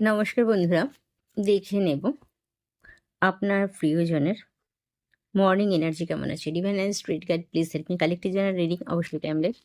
নমস্কার বন্ধুরা, দেখে নেব আপনার প্রিয়জনের মর্নিং এনার্জি কেমন আছে? Divine and street guide please help me collective genre reading অবশ্যই টাইমলেস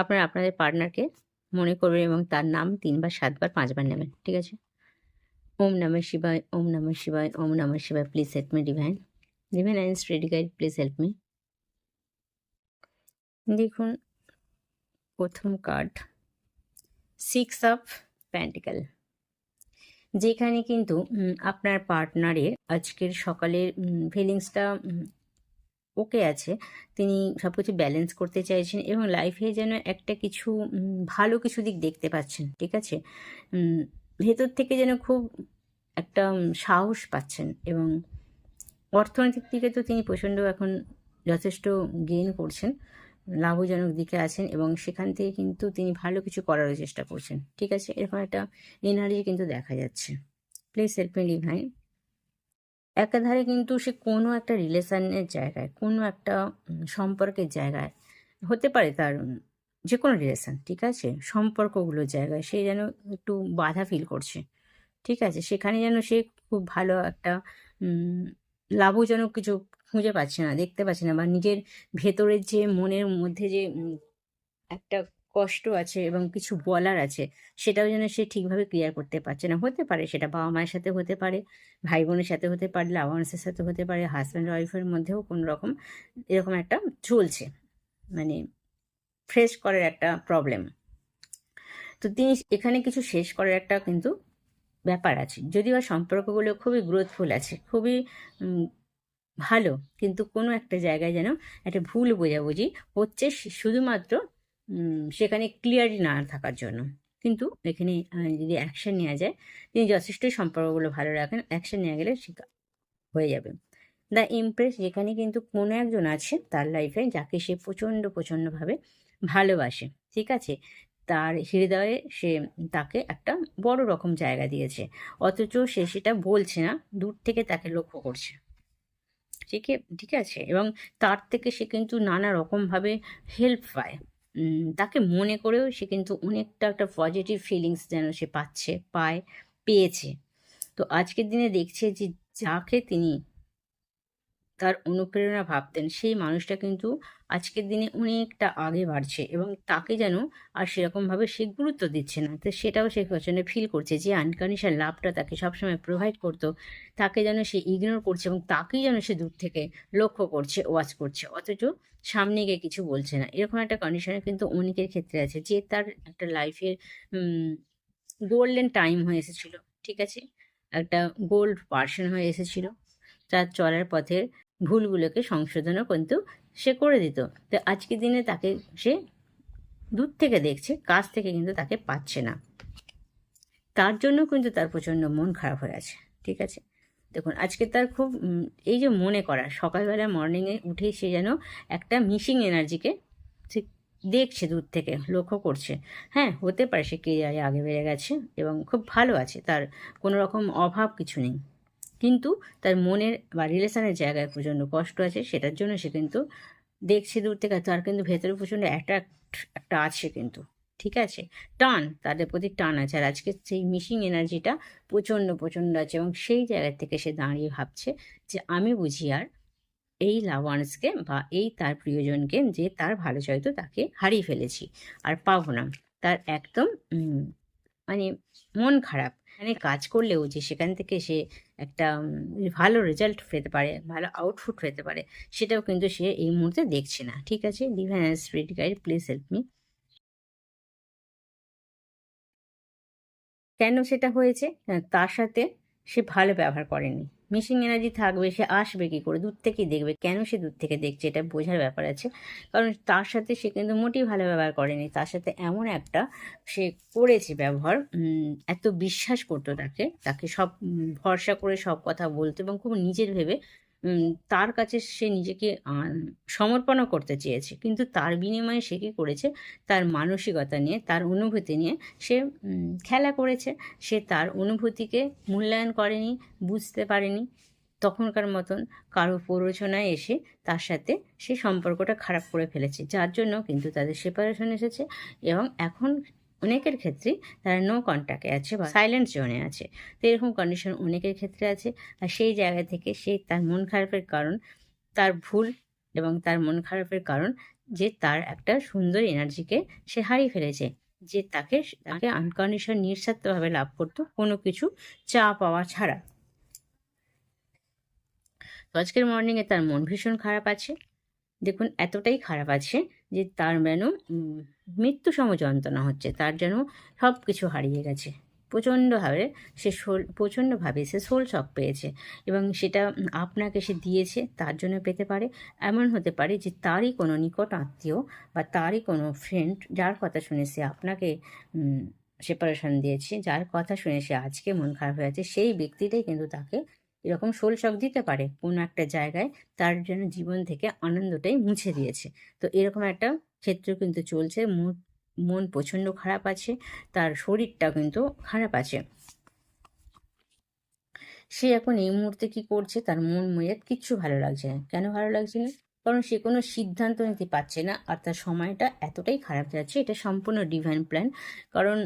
আপনারা আপনাদের পার্টনারকে মনে করবেন এবং তার নাম তিনবার সাতবার পাঁচবার নেবেন, ঠিক আছে? ওম নমঃ শিবায়, ওম নমঃ শিবায়, ওম নমঃ শিবায় please help me divine divine and street guide please help me দেখুন, প্রথম কার্ড সিক্স অফ প্যান্টিক্যাল যেখানে কিন্তু আপনার পার্টনারের আজকের সকালের ফিলিংসটা ওকে আছে। তিনি সব কিছু ব্যালেন্স করতে চাইছেন এবং লাইফে যেন একটা কিছু ভালো কিছু দিক দেখতে পাচ্ছেন, ঠিক আছে? ভেতর থেকে যেন খুব একটা সাহস পাচ্ছেন এবং অর্থনৈতিক দিকে তো তিনি প্রচণ্ড এখন যথেষ্ট গেইন করছেন। লাভজনক দিকে আছেন এবং সেখান থেকে কিন্তু তিনি ভালো কিছু করারও চেষ্টা করছেন। ঠিক আছে? এরকম একটা এনার্জি কিন্তু দেখা যাচ্ছে। প্লিজ হেল্প মি ডিভাইন একাধারে কিন্তু সে কোনো একটা রিলেশনের জায়গায়, কোনো একটা সম্পর্কের জায়গায়, হতে পারে তার যে কোনো রিলেশন, ঠিক আছে? সম্পর্কগুলোর জায়গায় সে যেন একটু বাধা ফিল করছে। ঠিক আছে? সেখানে যেন সে খুব ভালো একটা লাভজনক কিছু খুঁজে পাচ্ছে না, দেখতে পাচ্ছে না বা নিজের ভেতরের যে মনের মধ্যে যে একটা কষ্ট আছে এবং কিছু বলার আছে, সেটাও যেন সে ঠিকভাবে ক্লিয়ার করতে পারছে না। হতে পারে সেটা বাবা মায়ের সাথে হতে পারে ভাই বোনের সাথে হতে পারে লাভান্সের সাথে হতে পারে হাজব্যান্ড ওয়াইফের মধ্যেও কোনো রকম এরকম একটা চলছে মানে ফ্রেশ করার একটা প্রবলেম তো তিনি এখানে কিছু শেষ করার একটা কিন্তু ব্যাপার আছে, যদিও সম্পর্কগুলো খুবই গ্রোথফুল আছে, খুবই ভালো, কিন্তু কোনো একটা জায়গায় যেন একটা ভুল বোঝাবুঝি হচ্ছে শুধুমাত্র সেখানে ক্লিয়ারি না থাকার জন্য। কিন্তু এখানে যদি অ্যাকশন নেওয়া যায়, তিনি যথেষ্টই সম্পর্কগুলো ভালো রাখেন অ্যাকশন নেওয়া গেলে হয়ে যাবে। দ্য ইমপ্রেস যেখানে কিন্তু কোনো একজন আছে, তার লাইফে যাকে সে প্রচণ্ড, প্রচণ্ডভাবে ভালোবাসে, ঠিক আছে? তার হৃদয়ে সে তাকে একটা বড় রকম জায়গা দিয়েছে, অথচ সে সেটা বলছে না, দূর থেকে তাকে লক্ষ্য করছে। এ- ঠিক আছে? এবং তার থেকে সে কিন্তু নানা রকমভাবে হেল্প পায়। তাকে মনে করেও সে কিন্তু অনেকটা একটা পজিটিভ ফিলিংস যেন সে পাচ্ছে, পায়, পেয়েছে। তো আজকের দিনে দেখছে যে যাকে তিনি তার অনুপ্রেরণা ভাবতেন, সেই মানুষটা কিন্তু আজকের দিনে অনেকটা আগে বাড়ছে এবং তাকে যেন আর সেরকমভাবে সে গুরুত্ব দিচ্ছে না। তো সেটাও সে পেছনে ফিল করছে যে আনকন্ডিশনাল লাভটা তাকে সবসময় প্রোভাইড করতো, তাকে যেন সে ইগনোর করছে এবং তাকেই যেন সে দূর থেকে লক্ষ্য করছে ওয়াচ করছে। অথচ সামনে গিয়ে কিছু বলছে না। এরকম একটা কন্ডিশনে কিন্তু অনেকের ক্ষেত্রে আছে যে তার একটা লাইফের গোল্ডেন টাইম হয়ে এসেছিল, ঠিক আছে? একটা গোল্ড পার্সন হয়ে এসেছিল, তার চলার পথের ভুলগুলোকে সংশোধনও কিন্তু সে করে দিত। তো আজকের দিনে তাকে সে দূর থেকে দেখছে, কাছ থেকে কিন্তু তাকে পাচ্ছে না। তার জন্য কিন্তু তার প্রচণ্ড মন খারাপ হয়ে আছে, ঠিক আছে? দেখুন, আজকে তার খুব এই যে মনে করা, সকালবেলা মর্নিংয়ে উঠে সে যেন একটা মিসিং এনার্জিকে দেখছে দূর থেকে, লক্ষ্য করছে। হ্যাঁ হতে পারে সে কেরিয়ারে আগে বেড়ে গেছে এবং খুব ভালো আছে, তার কোনো রকম অভাব কিছু নেই। কিন্তু তার মনের বা রিলেশনের জায়গায় প্রচণ্ড কষ্ট আছে, সেটার জন্য সে কিন্তু দেখছে দূর থেকে তার কিন্তু ভেতরে প্রচণ্ড অ্যাট্রাক্ট একটা আছে কিন্তু, ঠিক আছে? টান, তাদের প্রতি টান আছে আর আজকে সেই মিসিং এনার্জিটা প্রচণ্ড প্রচণ্ড আছে এবং সেই জায়গা থেকে সে দাঁড়িয়ে ভাবছে যে আমি বুঝি আর এই লাভান্সকে বা এই তার প্রিয়জনকে যে তার ভালো চাইতো তাকে হারিয়ে ফেলেছি আর পাবো না। তার একদম মানে মন খারাপ। মানে কাজ করলেও যে সেখান থেকে সে একটা ভালো রেজাল্ট পেতে পারে, ভালো আউটপুট পেতে পারে, সেটাও কিন্তু সে এই মুহূর্তে দেখছে না। ঠিক আছে? Divine spirit guide please help me কেন সেটা হয়েছে? তার সাথে সে ভালো ব্যবহার করেনি। মিসিং এনার্জি থাকবে, সে আসবে কী করে? দূর থেকেই দেখবে। কেন সে দূর থেকে দেখছে? এটা বোঝার ব্যাপার আছে। কারণ তার সাথে সে কিন্তু মোটেই ভালো ব্যবহার করেনি। তার সাথে এমন একটা সে করেছে ব্যবহার এত বিশ্বাস করতো তাকে। তাকে সব ভরসা করে সব কথা বলতো এবং খুব নিজের ভেবে তার কাছে সে নিজেকে সমর্পণও করতে চেয়েছে। কিন্তু তার বিনিময়ে সে কী করেছে? তার মানসিকতা নিয়ে, তার অনুভূতি নিয়ে সে খেলা করেছে। সে তার অনুভূতিকে মূল্যায়ন করেনি, বুঝতে পারেনি। তখনকার মতন কারও প্ররোচনায় এসে তার সাথে সে সম্পর্কটা খারাপ করে ফেলেছে। যার জন্য কিন্তু তাদের সেপারেশন এসেছে এবং এখন অনেকের ক্ষেত্রে তারা নো কন্ট্যাক্টে আছে বা সাইলেন্ট জোনে আছে। তো এরকম কন্ডিশন অনেকের ক্ষেত্রে আছে আর সেই জায়গা থেকে সে তার মন খারাপের কারণ, তার ভুল এবং তার মন খারাপের কারণ যে তার একটা সুন্দর এনার্জিকে সে হারিয়ে ফেলেছে, যে তাকে তাকে আনকন্ডিশন নিঃস্বার্থভাবে লাভ করতো কোনো কিছু চা পাওয়া ছাড়া। তো আজকের মর্নিংয়ে তার মন ভীষণ খারাপ আছে। দেখুন, এতটাই খারাপ আছে যে তার যেন মৃত্যু সম যন্ত্রণা হচ্ছে, তার যেন সব কিছু হারিয়ে গেছে। প্রচণ্ডভাবে সে সোল প্রচণ্ডভাবে সে সোল শক পেয়েছে এবং সেটা আপনাকে সে দিয়েছে, তার জন্য পেতে পারে। এমন হতে পারে যে তারই কোনো নিকট আত্মীয় বা তারই কোনো ফ্রেন্ড যার কথা শুনে সে আপনাকে সেপারেশন দিয়েছে, যার কথা শুনে সে আজকে মন খারাপ হয়ে আছে, সেই ব্যক্তিটাই কিন্তু তাকে এরকম সোল শক দিতে পারে কোনো একটা জায়গায়, তার জন্য জীবন থেকে আনন্দটাই মুছে দিয়েছে। তো এরকম একটা ক্ষেত্র কিন্তু চলছে মন প্রচণ্ড খারাপ আছে, তার শরীরটা কিন্তু খারাপ আছে। সে এখন এই মুহূর্তে কি করছে, তার মন মেজাজ কিচ্ছু ভালো লাগছে না। কেন ভালো লাগছে না? কারণ সে কোনো সিদ্ধান্ত নিতে পারছে না, আর তার সময়টা এতটাই খারাপ যাচ্ছে, এটা সম্পূর্ণ ডিভাইন প্ল্যান কারণ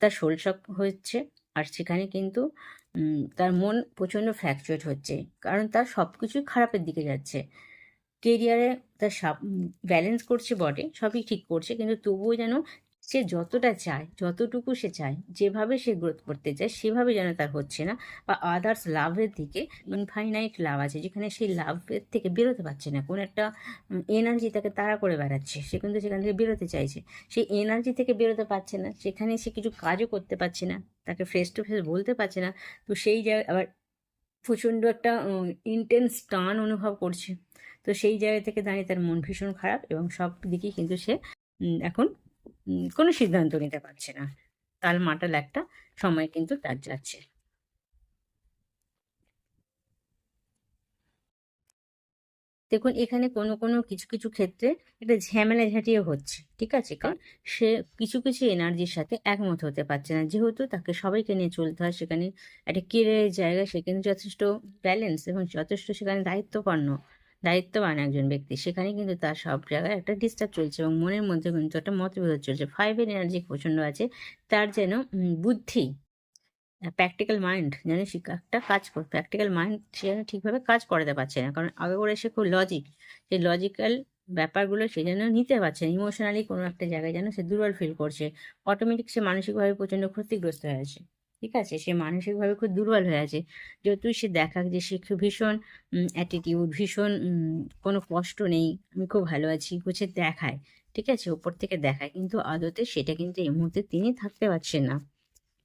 তার শোলশক হচ্ছে, আর সেখানে কিন্তু তার মন প্রচণ্ড ফ্র্যাকচুয়েট হচ্ছে। কারণ তার সব কিছুই খারাপের দিকে যাচ্ছে। কেরিয়ারে তার ব্যালেন্স করছে বটে, সবই ঠিক করছে, কিন্তু তবুও যেন সে যতটা চায়, যতটুকু সে চায়, যেভাবে সে গ্রোথ করতে চায়, সেভাবে যেন তার হচ্ছে না বা আদার্স লাভের দিকে ইনফাইনাইট লাভ আছে, যেখানে সেই লাভের থেকে বেরোতে পারছে না। কোনো একটা এনার্জি তাকে তাড়া করে বেড়াচ্ছে, সে কিন্তু সেখান থেকে বেরোতে চাইছে। সেই এনার্জি থেকে বেরোতে পারছে না, সেখানে সে কিছু কাজও করতে পারছে না, তাকে ফেস টু ফেস বলতে পারছে না, তো সেই জায়গায় আবার প্রচণ্ড একটা ইন্টেন্স টান অনুভব করছে। তো সেই জায়গা থেকে দাঁড়িয়ে তার মন ভীষণ খারাপ এবং সব দিকেই কিন্তু সে এখন কোনো সিদ্ধান্ত নিতে পারছে না। তাল মাটাল একটা সময় কিন্তু তার যাচ্ছে। দেখুন এখানে কোনো কোনো কিছু কিছু ক্ষেত্রে একটা ঝামেলা ঝাঁটিয়ে হচ্ছে ঠিক আছে? কারণ সে কিছু কিছু এনার্জির সাথে একমত হতে পারছে না। যেহেতু তাকে সবাইকে নিয়ে চলতে হয় সেখানে একটা কেরিয়ারের জায়গা সেখানে যথেষ্ট ব্যালেন্স এবং যথেষ্ট সেখানে দায়িত্বপন্ন দায়িত্ববান একজন ব্যক্তি। সেখানে কিন্তু তার সব জায়গায় একটা ডিস্টার্ব চলছে এবং মনের মধ্যে কিন্তু একটা মতবিরোধ চলছে। ফাইভের এনার্জি প্রচণ্ড আছে। তার যেন বুদ্ধি প্র্যাকটিক্যাল মাইন্ড যেন একটা কাজ করে প্র্যাকটিক্যাল মাইন্ড সে যেন ঠিকভাবে কাজ করাতে পারছে না। কারণ আগে করে সে খুব লজিক সেই লজিক্যাল ব্যাপারগুলো সে যেন নিতে পারছে না। ইমোশনালি কোনো একটা জায়গায় যেন সে দুর্বল ফিল করছে। অটোমেটিক সে মানসিকভাবে প্রচণ্ড ক্ষতিগ্রস্ত হয়ে আছে। ঠিক আছে? সে মানসিকভাবে খুব দুর্বল হয়ে আছে। যতই সে দেখাক যে সে ভীষণ অ্যাটিটিউড ভীষণ কোনো কষ্ট নেই, আমি খুব ভালো আছি গুছে দেখায়, ঠিক আছে? উপর থেকে দেখায়, কিন্তু আদতে সেটা কিন্তু এই মুহূর্তে তিনি থাকতে পারছেন না।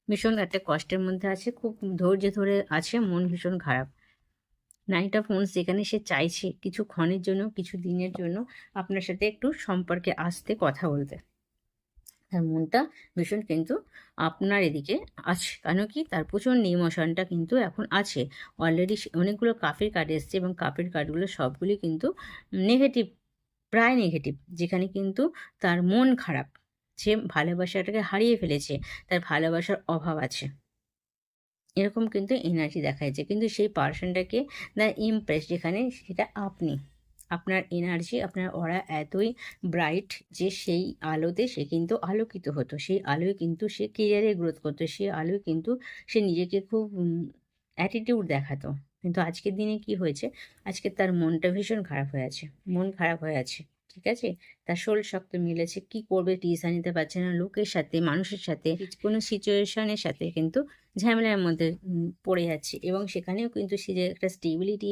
ভীষণ একটা কষ্টের মধ্যে আছে, খুব ধৈর্য ধরে আছে, মন ভীষণ খারাপ। নাইট অফ ফোনস যেখানে সে চাইছে, কিছু ক্ষণের জন্য, কিছু দিনের জন্য, আপনার সাথে একটু সম্পর্কে আসতে কথা বলতে। তার মনটা ভীষণ কিন্তু আপনার এদিকে আছে। কেন কি তার প্রচণ্ড ইমোশনটা কিন্তু এখন আছে। অলরেডি অনেকগুলো কাফের কার্ড এসছে এবং কাফের কার্ডগুলো সবগুলি কিন্তু নেগেটিভ প্রায় নেগেটিভ যেখানে কিন্তু তার মন খারাপ। সে ভালোবাসাটাকে হারিয়ে ফেলেছে, তার ভালোবাসার অভাব আছে। এরকম কিন্তু এনার্জি দেখা যাচ্ছে কিন্তু সেই পার্সনটাকে দ্য ইমপ্রেস যেখানে সেটা আপনি। আপনার এনার্জি আপনার ওরা এতই ব্রাইট যে সেই আলোতে সে কিন্তু আলোকিত হতো। সেই আলোয় কিন্তু সে কেরিয়ারে গ্রোথ করতো, সেই আলোয় কিন্তু সে নিজেকে খুব অ্যাটিটিউড দেখাতো। কিন্তু আজকের দিনে কি হয়েছে? আজকে তার মনটা ভীষণ খারাপ হয়ে আছে। মন খারাপ হয়ে আছে, ঠিক আছে? তার শরীর শক্ত মিলেছে, কি করবে টিসা নিতে পারছে না, লোকের সাথে, মানুষের সাথে, কোনো সিচুয়েশনের সাথে কিন্তু ঝামেলার মধ্যে পড়ে যাচ্ছে। এবং সেখানেও কিন্তু সে যে একটা স্টেবিলিটি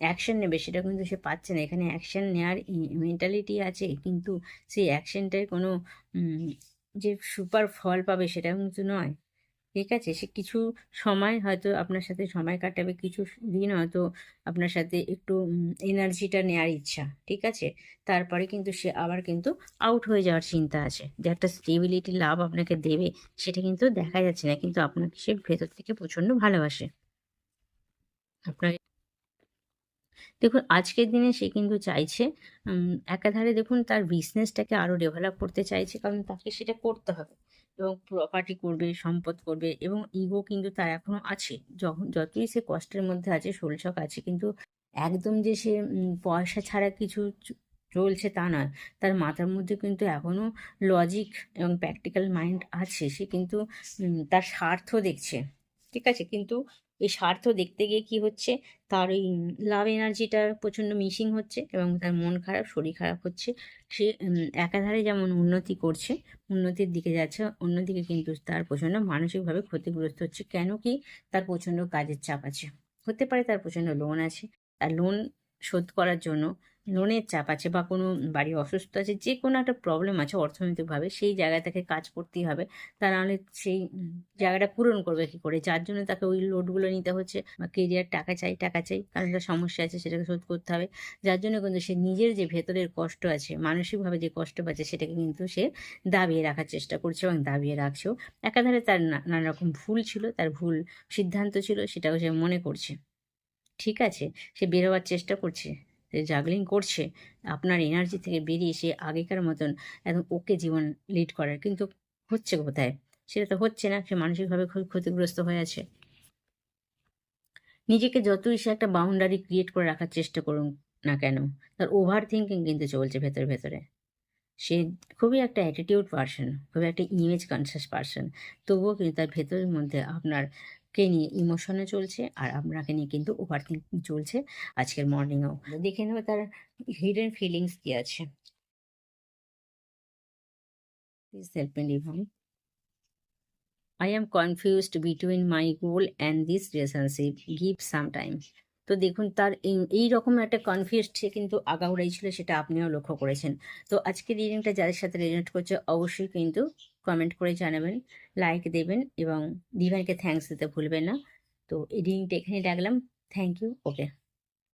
অ্যাকশন নেবে সেটা কিন্তু সে পাচ্ছে না। এখানে অ্যাকশন নেওয়ার মেন্টালিটি আছে, কিন্তু সেই অ্যাকশনটার কোনো যে সুপার ফল পাবে সেটা কিন্তু নয়। ঠিক আছে? সে কিছু সময় হয়তো আপনার সাথে সময় কাটাবে, কিছু দিন হয়তো আপনার সাথে একটু এনার্জিটা নেওয়ার ইচ্ছা, ঠিক আছে? তারপরে কিন্তু সে আবার কিন্তু আউট হয়ে যাওয়ার চিন্তা আছে যে একটা স্টেবিলিটি লাভ আপনাকে দেবে, সেটা কিন্তু দেখা যাচ্ছে না, কিন্তু আপনাকে সে ভেতর থেকে প্রচণ্ড ভালোবাসে। আপনাকে দেখুন, আজকের দিনে সে কিন্তু চাইছে একাধারে দেখুন তার বিজনেসটাকে আরও ডেভেলপ করতে চাইছে, কারণ তাকে সেটা করতে হবে। এবং প্রপার্টি করবে, সম্পদ করবে এবং ইগো কিন্তু তার এখনও আছে। যখন যতই সে কষ্টের মধ্যে আছে শোলশক আছে, কিন্তু একদম যে সে পয়সা ছাড়া কিছু চলছে তা নয়। তার মাথার মধ্যে কিন্তু এখনও লজিক এবং প্র্যাকটিক্যাল মাইন্ড আছে। সে কিন্তু তার স্বার্থ দেখছে। ঠিক আছে? কিন্তু এই স্বার্থ দেখতে গিয়ে কি হচ্ছে? তার ওই লাভ এনার্জিটা প্রচণ্ড মিসিং হচ্ছে এবং তার মন খারাপ, শরীর খারাপ হচ্ছে। সে একাধারে যেমন উন্নতি করছে, উন্নতির দিকে যাচ্ছে, অন্যদিকে কিন্তু তার প্রচণ্ড মানসিকভাবে ক্ষতিগ্রস্ত হচ্ছে। কেন কি? তার প্রচণ্ড কাজের চাপ আছে। হতে পারে তার প্রচণ্ড লোন আছে। তার লোন শোধ করার জন্য লোনের চাপ আছে বা কোনো বাড়ি অসুস্থ আছে, যে কোনো একটা প্রবলেম আছে অর্থনৈতিকভাবে, সেই জায়গায় তাকে কাজ করতেই হবে। তা নাহলে সেই জায়গাটা পূরণ করবে কী করে? যার জন্য তাকে ওই লোডগুলো নিতে হচ্ছে বা কেরিয়ার টাকা চাই টাকা চাই, কারণ তার সমস্যা আছে সেটাকে শোধ করতে হবে। যার জন্য কিন্তু সে নিজের যে ভেতরের কষ্ট আছে, মানসিকভাবে যে কষ্ট পাচ্ছে সেটাকে কিন্তু সে দাবিয়ে রাখার চেষ্টা করছে এবং দাবিয়ে রাখছেও। একাধারে তার নানা রকম ভুল ছিল, তার ভুল সিদ্ধান্ত ছিল, সেটাও সে মনে করছে। ঠিক আছে, সে বেরোবার চেষ্টা করছে, সে জাগলিং করছে, আপনার এনার্জি থেকে বেরিয়ে সে আগেকার মতন একদম ওকে জীবন লিড করার, কিন্তু হচ্ছে কোথায়? সেটা তো হচ্ছে না, সে মানসিকভাবে ক্ষতিগ্রস্ত হয়ে আছে। নিজেকে যতই সে একটা বাউন্ডারি ক্রিয়েট করে রাখার চেষ্টা করুন না কেন, তার ওভার থিঙ্কিং কিন্তু চলছে ভেতরে ভেতরে। সে খুবই একটা অ্যাটিটিউড পার্সন খুবই একটা ইমেজ কনসিয়াস পার্সন তবুও কিন্তু তার ভেতরের মধ্যে আপনার কে নিয়ে ইমোশনে চলছে আর আপনাকে নিয়ে কিন্তু ওভার থিঙ্কিং চলছে আজকের মর্নিংয়েও দেখে নেবে তার হিডেন ফিলিংস কি আছে। I am confused between my goal and this relationship give some time তো দেখুন, তার এই- রকম একটা কনফিউজড সে কিন্তু আগাউড়াই ছিল, সেটা আপনিও লক্ষ্য করেছেন। তো আজকে রিডিংটা যাদের সাথে রিলেট করছে, অবশ্যই কিন্তু কমেন্ট করে জানাবেন লাইক দেবেন এবং ডিভাইনকে থ্যাংকস দিতে ভুলবেন না। তো এই রিডিংটা এখানে রাখলাম। Thank you okay